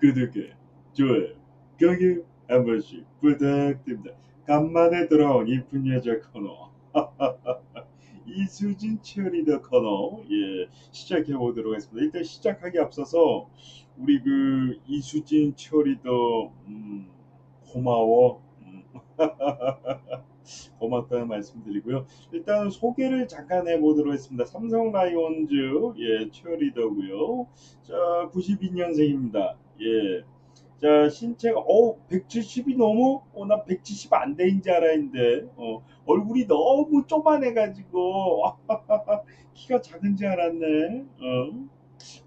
구독에 좋아요 거기 한 번씩 부탁드립니다. 간만에 돌아온 이쁜 여자 코너 이수진 치어리더 코너 예 시작해 보도록 하겠습니다. 일단 시작하기 앞서서 우리 그 이수진 치어리더 음, 고마워 음, 고맙다는 말씀드리고요. 일단 소개를 잠깐 해보도록 하겠습니다. 삼성 라이온즈 예 치어리더고요. 자 92년생입니다. 예. 자 신체가 어 170이 넘어? 어 나 170 안 돼인 줄 알았는데 어 얼굴이 너무 쪼만해가지고 키가 작은 줄 알았네. 어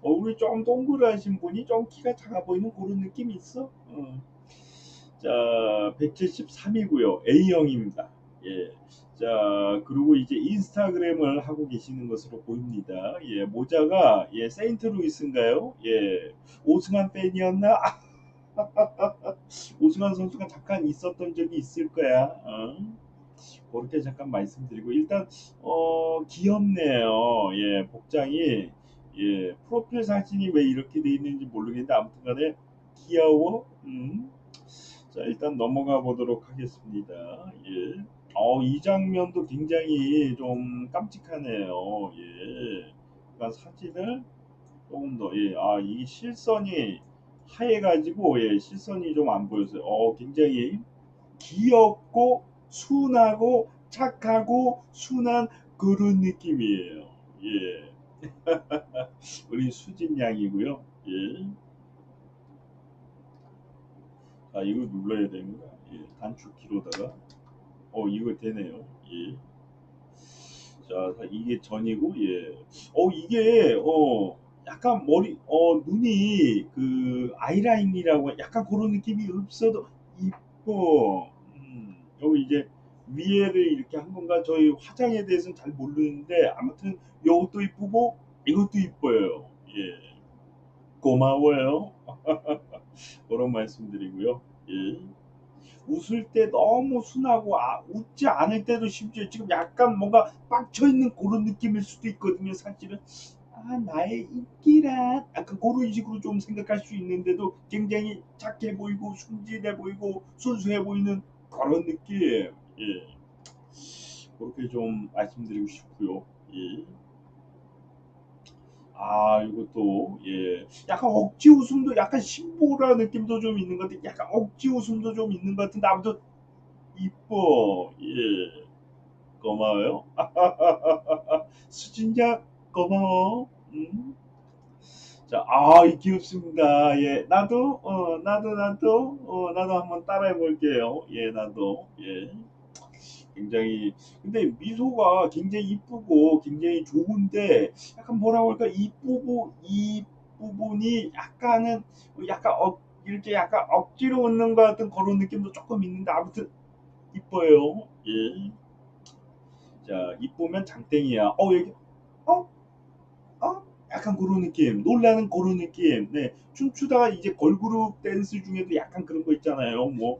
얼굴이 좀 동그라신 분이 좀 키가 작아 보이는 그런 느낌이 있어. 어. 자 173이고요. A형입니다. 예. 자 그리고 이제 인스타그램을 하고 계시는 것으로 보입니다. 예 모자가 예 세인트 루이스인가요? 예 오승환 팬이었나? 오승환 선수가 잠깐 있었던 적이 있을 거야. 어? 그렇게 잠깐 말씀드리고 일단 어 귀엽네요. 예 복장이 예 프로필 사진이 왜 이렇게 돼 있는지 모르겠는데 아무튼간에 귀여워. 음. 자 일단 넘어가 보도록 하겠습니다. 예. 어, 이 장면도 굉장히 좀 깜찍하네요. 예. 그러니까 사진을 조금 더, 예, 아, 이 실선이 하얘가지고, 예, 실선이 좀 안 보였어요. 어, 굉장히 귀엽고, 순하고, 착하고, 순한 그런 느낌이에요. 예. 우리 수진 양이고요. 예. 아, 이거 눌러야 되는 거야. 예, 단축키로다가. 어, 이거 되네요. 예. 자, 이게 전이고, 예. 어, 이게, 어, 약간 머리, 어, 눈이 그 아이라인이라고 약간 그런 느낌이 없어도 이뻐. 음, 여기 이제 위에를 이렇게 한 건가? 저희 화장에 대해서는 잘 모르는데, 아무튼 이것도 이쁘고, 이것도 이뻐요. 예. 고마워요. 그런 말씀드리고요. 예. 웃을 때 너무 순하고 아, 웃지 않을 때도 심지어 지금 약간 뭔가 빡쳐 있는 그런 느낌일 수도 있거든요. 사실은 아 나의 인기란 약간 그런 식으로 좀 생각할 수 있는데도 굉장히 착해 보이고 순진해 보이고 순수해 보이는 그런 느낌. 예. 그렇게 좀 말씀드리고 싶고요. 예. 아, 이것도, 예. 약간 억지 웃음도, 약간 신보라 느낌도 좀 있는 것 같아. 약간 억지 웃음도 좀 있는 것 같은데, 아무튼, 이뻐. 예. 고마워요. 수진야, 고마워. 음. 자, 아, 이 귀엽습니다. 예. 나도, 어, 나도, 나도, 어, 나도 한번 따라해 볼게요. 예, 나도. 예. 굉장히 근데 미소가 굉장히 이쁘고 굉장히 좋은데 약간 뭐라고 할까 이쁘고 이 부분이 약간은 약간 어, 이렇게 약간 억지로 웃는 것 같은 그런 느낌도 조금 있는데 아무튼 이뻐요. 예. 자 이쁘면 장땡이야. 어 여기 어? 어? 약간 그런 느낌. 놀라는 그런 느낌. 네. 춤추다가 이제 걸그룹 댄스 중에도 약간 그런 거 있잖아요. 뭐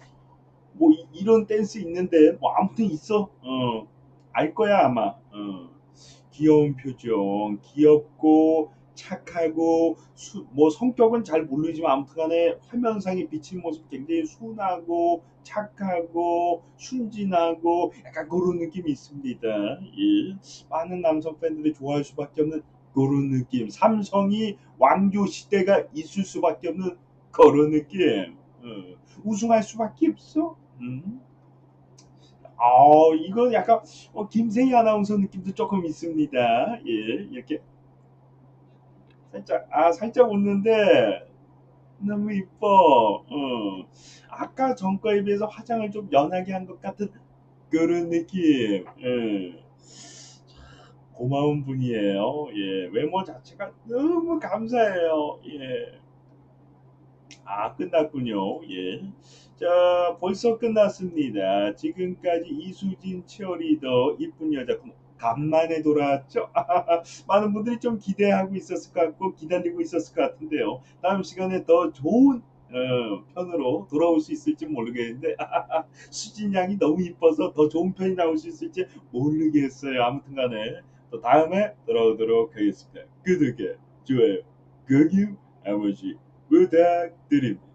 뭐 이, 런 댄스 있는데 뭐 아무튼 있어. 어. 알 거야 아마. 어. 귀여운 표정, 귀엽고 착하고 수, 뭐 성격은 잘 모르지만 아무튼간에 화면상에 비친 모습 굉장히 순하고 착하고 순진하고 약간 그런 느낌이 있습니다. 예. 많은 남성 팬들이 좋아할 수밖에 없는 그런 느낌. 삼성이 왕조 시대가 있을 수밖에 없는 그런 느낌. 어. 우승할 수밖에 없어. 음. 아, 이거 약간 어, 김세희 아나운서 느낌도 조금 있습니다. 예, 이렇게 살짝 아 살짝 웃는데 너무 이뻐. 어. 아까 전 거에 비해서 화장을 좀 연하게 한 것 같은 그런 느낌. 예. 고마운 분이에요. 예, 외모 자체가 너무 감사해요. 예. 아, 끝났군요. 예. 자, 벌써 끝났습니다. 지금까지 이수진 치어리더 이쁜 여자 간만에 돌아왔죠. 많은 분들이 좀 기대하고 있었을 것 같고 기다리고 있었을 것 같은데요. 다음 시간에 더 좋은 어, 편으로 돌아올 수 있을지 모르겠는데 수진 양이 너무 이뻐서 더 좋은 편이 나올 수 있을지 모르겠어요. 아무튼간에 또 다음에 돌아오도록 하겠습니다. 구독에 좋아요, 거기 아버지 부탁드립니다.